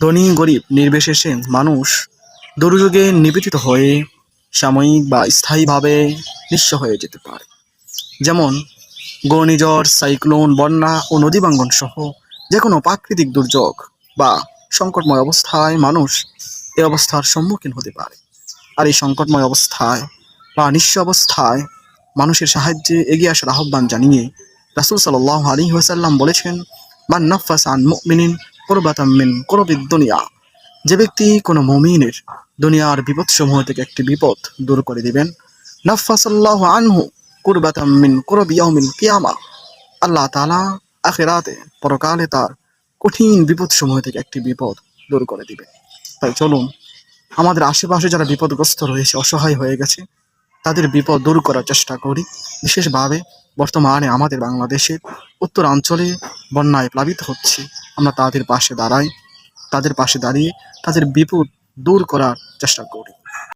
ধনী, গরিব, নির্বিশেষে মানুষ দুর্যোগে নিবেদিত হয়ে সাময়িক বা স্থায়ীভাবে নিঃস্ব হয়ে যেতে পারে। যেমন ঘূর্ণিঝড়, সাইক্লোন, বন্যা ও নদীভাঙ্গন সহ যে কোনো প্রাকৃতিক দুর্যোগ বা সংকটময় অবস্থায় মানুষ এ অবস্থার সম্মুখীন হতে পারে। আর এই সংকটময় অবস্থায় বা নিঃস্ব অবস্থায় মানুষের সাহায্যে এগিয়ে আসার আহ্বান জানিয়ে রাসুল সাল্লাহ আলী ওয়াসাল্লাম বলেছেন বা নফাস আন মুমিনিন কোরবিদ দুনিয়া। যে ব্যক্তি কোনো মমিনের দুনিয়ার বিপদসমূহ থেকে একটি বিপদ দূর করে দিবেন, নফাসাল্লাহ আনহু কুরবাতাম মিন কিয়ামা। আল্লাহ তাআলা আখিরাতে পরকালে তার কঠিন বিপদসমূহ থেকে একটি বিপদ দূর করে দিবে তাই চলুন, আমাদের আশেপাশে যারা বিপদগ্রস্ত রয়েছে, অসহায় হয়ে গেছে, তাদের বিপদ দূর করার চেষ্টা করি। বিশেষভাবে বর্তমানে আমাদের বাংলাদেশের উত্তরাঞ্চলে বন্যায় প্লাবিত হচ্ছে। আমরা তাদের পাশে দাঁড়াই তাদের পাশে দাঁড়িয়ে তাদের বিপদ দূর করার চেষ্টা করি।